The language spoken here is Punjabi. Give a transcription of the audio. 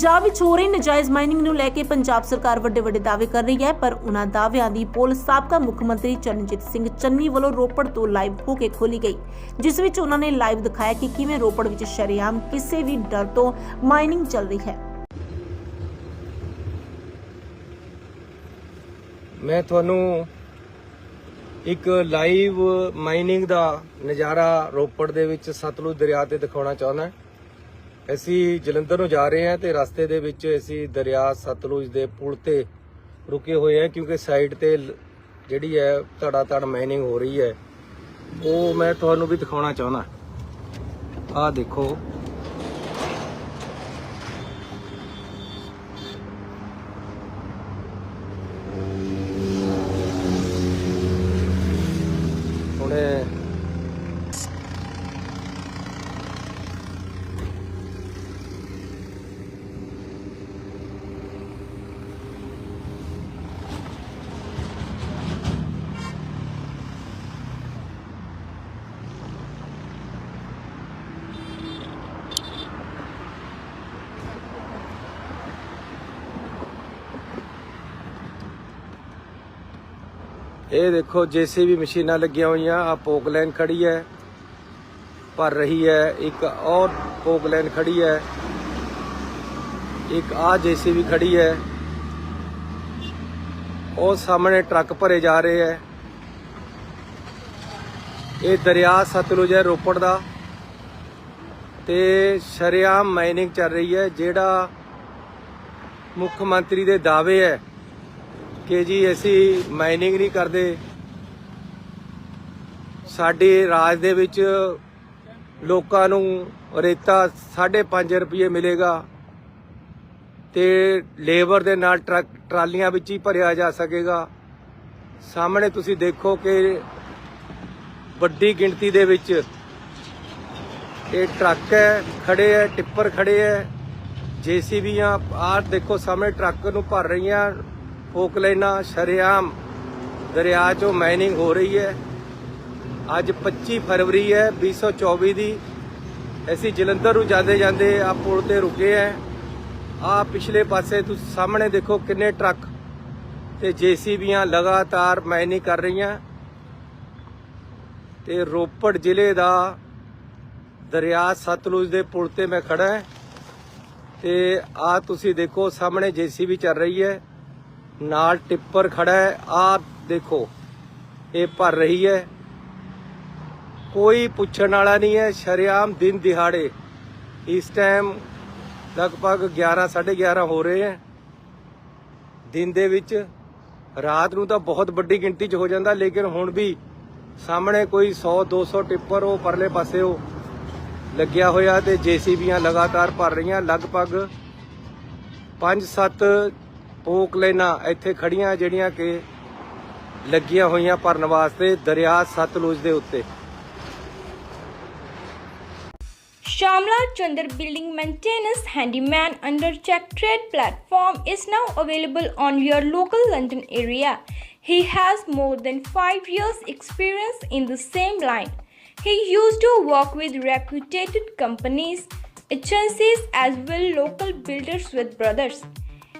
ਪੰਜਾਬ ਵਿੱਚ ਹੋ ਰਹੀ ਨਜਾਇਜ਼ ਮਾਈਨਿੰਗ ਨੂੰ ਲੈ ਕੇ ਪੰਜਾਬ ਸਰਕਾਰ ਵੱਡੇ ਵੱਡੇ ਦਾਅਵੇ ਕਰ ਰਹੀ ਹੈ, ਪਰ ਉਹਨਾਂ ਦਾਅਵਿਆਂ ਦੀ ਪੋਲ ਸਾਬਕਾ ਮੁੱਖ ਮੰਤਰੀ ਚਰਨਜੀਤ ਸਿੰਘ ਚੰਨੀ ਵੱਲੋਂ ਰੋਪੜ ਤੋਂ ਲਾਈਵ ਹੋ ਕੇ ਖੋਲੀ ਗਈ, ਜਿਸ ਵਿੱਚ ਉਹਨਾਂ ਨੇ ਲਾਈਵ ਦਿਖਾਇਆ ਕਿ ਕਿਵੇਂ ਰੋਪੜ ਵਿੱਚ ਸ਼ਰੇਆਮ ਕਿਸੇ ਵੀ ਡਰ ਤੋਂ ਮਾਈਨਿੰਗ ਚੱਲ ਰਹੀ ਹੈ। ਮੈਂ ਤੁਹਾਨੂੰ ਇੱਕ ਲਾਈਵ ਮਾਈਨਿੰਗ ਦਾ ਨਜ਼ਾਰਾ ਰੋਪੜ ਦੇ ਵਿੱਚ ਸਤਲੁਜ ਦਰਿਆ ਤੇ ਦਿਖਾਉਣਾ ਚਾਹੁੰਦਾ। ਅਸੀਂ ਜਲੰਧਰ ਨੂੰ ਜਾ ਰਹੇ ਹਾਂ ਤੇ ਰਸਤੇ ਦੇ ਵਿੱਚ ਅਸੀਂ ਦਰਿਆ ਸਤਲੁਜ ਦੇ ਪੁਲ ਤੇ ਰੁਕੇ ਹੋਏ ਹਾਂ ਕਿਉਂਕਿ ਸਾਈਡ ਤੇ ਜਿਹੜੀ ਹੈ ਧੜਾ ਧੜ ਮਾਈਨਿੰਗ ਹੋ ਰਹੀ ਹੈ। ਉਹ ਮੈਂ ਤੁਹਾਨੂੰ ਵੀ ਦਿਖਾਉਣਾ ਚਾਹੁੰਦਾ। ਆਹ ਦੇਖੋ ਹੁਣ ਇਹ ਇਹ ਦੇਖੋ, ਜੀਸੀਬੀ ਮਸ਼ੀਨਾਂ ਲੱਗੀਆਂ ਹੋਈਆਂ ਆ ਪੋਕਲੈਨ ਖੜੀ ਹੈ, ਭਰ ਰਹੀ ਹੈ, ਇੱਕ ਔਰ ਪੋਕਲੈਨ ਖੜੀ ਹੈ, ਇੱਕ ਆ ਜੀਸੀਬੀ ਖੜੀ ਹੈ। ਉਹ ਸਾਹਮਣੇ ਟਰੱਕ ਭਰੇ ਜਾ ਰਹੇ ਹੈ। ਇਹ ਦਰਿਆ ਸਤਲੁਜ ਹੈ, ਰੋਪੜ ਦਾ। ਤੇ ਸ਼ਰੇਆਮ ਮਾਈਨਿੰਗ ਚੱਲ ਰਹੀ ਹੈ, ਜਿਹੜਾ ਮੁੱਖ ਮੰਤਰੀ ਦੇ ਦਾਅਵੇ ਹੈ। ਕਿ ਜੀ ਅਸੀਂ ਮਾਈਨਿੰਗ ਨਹੀਂ ਕਰਦੇ। ਸਾਡੇ ਰਾਜ ਦੇ ਵਿੱਚ ਲੋਕਾਂ ਨੂੰ ਰੇਤਾ 5.5 ਰੁਪਏ ਮਿਲੇਗਾ ਤੇ ਲੇਬਰ ਦੇ ਨਾਲ ਟਰੱਕ, ਟਰਾਲੀਆਂ ਵਿੱਚ ਹੀ ਭਰਿਆ ਜਾ ਸਕੇਗਾ। ਸਾਹਮਣੇ ਤੁਸੀਂ ਦੇਖੋ ਕਿ ਵੱਡੀ ਗਿਣਤੀ ਦੇ ਵਿੱਚ ਇਹ ਟਰੱਕ ਹੈ, ਖੜੇ ਹੈ, ਟਿੱਪਰ ਖੜੇ ਹੈ, ਜੀਸੀਬੀਆਂ ਆਹ ਦੇਖੋ ਸਾਹਮਣੇ ਟਰੱਕ ਨੂੰ ਭਰ ਰਹੀਆਂ। ਪੋਕਲੈਨਾ ਸ਼ਰੇਆਮ ਦਰਿਆ 'ਚੋਂ ਮਾਈਨਿੰਗ ਹੋ ਰਹੀ ਹੈ ਅੱਜ 25 ਫਰਵਰੀ ਹੈ 2024 ਦੀ ਅਸੀਂ ਜਲੰਧਰ ਨੂੰ ਜਾਂਦੇ ਜਾਂਦੇ ਆ ਪੁਲ ਤੇ ਰੁਕੇ ਹੈ ਆ ਪਿਛਲੇ ਪਾਸੇ ਤੁਸੀਂ ਸਾਹਮਣੇ ਦੇਖੋ ਕਿੰਨੇ ਟਰੱਕ ਤੇ ਜੀਸੀਬੀਆਂ ਲਗਾਤਾਰ ਮਾਈਨਿੰਗ ਕਰ ਰਹੀਆਂ ਤੇ ਰੋਪੜ ਜ਼ਿਲ੍ਹੇ ਦਾ ਦਰਿਆ ਸਤਲੁਜ ਦੇ ਪੁਲ ਤੇ ਮੈਂ ਖੜਾ ਹਾਂ ਤੇ ਆ ਤੁਸੀਂ ਦੇਖੋ ਸਾਹਮਣੇ ਜੀਸੀਬੀ ਚੱਲ ਰਹੀ ਹੈ ਨਾਲ ਟਿੱਪਰ ਖੜਾ ਹੈ। ਆ ਦੇਖੋ, ਇਹ ਭਰ ਰਹੀ ਹੈ। ਕੋਈ ਪੁੱਛਣ ਵਾਲਾ ਨਹੀਂ ਹੈ। ਸ਼ਰੇਆਮ ਦਿਨ ਦਿਹਾੜੇ ਇਸ ਟਾਈਮ ਲਗਭਗ 11 11:30 ਹੋ ਰਹੇ ਹੈ। ਦਿਨ ਦੇ ਵਿੱਚ ਰਾਤ ਨੂੰ ਤਾਂ ਬਹੁਤ ਵੱਡੀ ਗਿਣਤੀ 'ਚ ਹੋ ਜਾਂਦਾ, ਲੇਕਿਨ ਹੁਣ ਵੀ ਸਾਹਮਣੇ ਕੋਈ 100 200 ਟਿੱਪਰ ਉਹ ਪਰਲੇ ਪਾਸੇ ਉਹ ਲੱਗਿਆ ਹੋਇਆ ਤੇ ਜੀਸੀਬੀਆਂ ਲਗਾਤਾਰ ਭਰ ਰਹੀਆਂ। ਲਗਭਗ 5-7 ਪੋਕ ਲੈਣਾ ਇੱਥੇ ਖੜੀਆਂ ਜਿਹੜੀਆਂ ਕਿ ਲੱਗੀਆਂ ਹੋਈਆਂ ਭਰਨ ਵਾਸਤੇ ਦਰਿਆ ਸਤਲੁਜ ਦੇ ਉੱਤੇ Shamla Chandar Building Maintenance Handyman under Check Trade platform is now available on your local London area. He has more than 5 years experience in the same line. He used to work with reputed companies, agencies as well local builders with brothers.